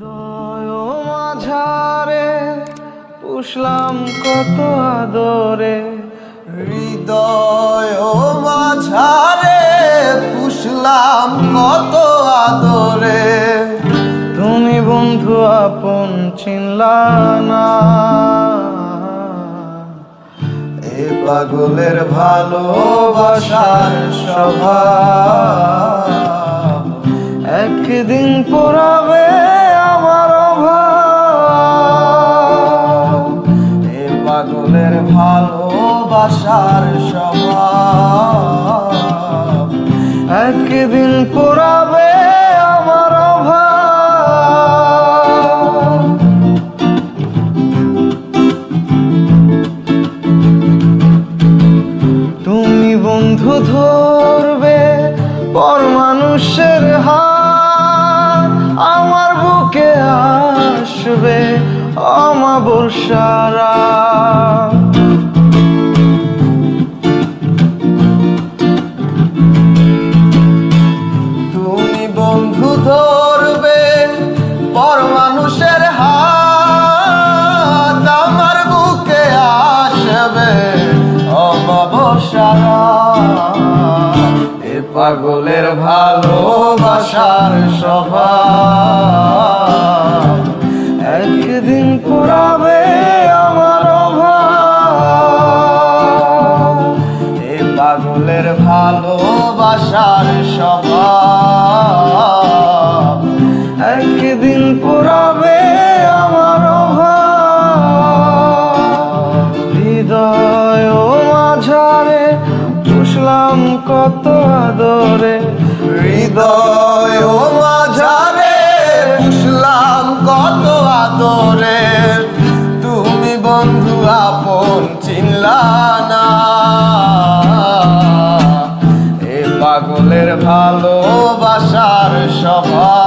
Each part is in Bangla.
হৃদয় মাঝারে পুষলাম কত আদরে। হৃদয় মাঝারে পুষলাম কত আদরে। তুমি বন্ধু আপন চিনলা না। এ পাগলের ভালোবাসার স্বভাব। একদিন পড়াবে পাগলের ভালোবাসার স্বভাব। একদিন পড়াবে আমার তুমি বন্ধু ধরবে, পর মানুষের হাত আমার বুকে আসবে অমাবস্যারা তুমি পাগলের ভালোবাসার সভা একদিন পুরাবে আমার এ পাগলের ভালোবাসার স্বভাব। পুষলাম কত আদরে। হৃদয় ও মাঝারে কত আদরে। তুমি বন্ধু আপন চিনলা না। এ পাগলের ভালোবাসার স্বভাব।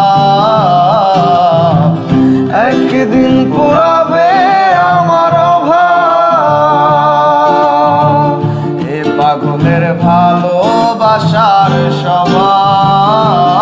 তোমাদের ভালোবাসার সবার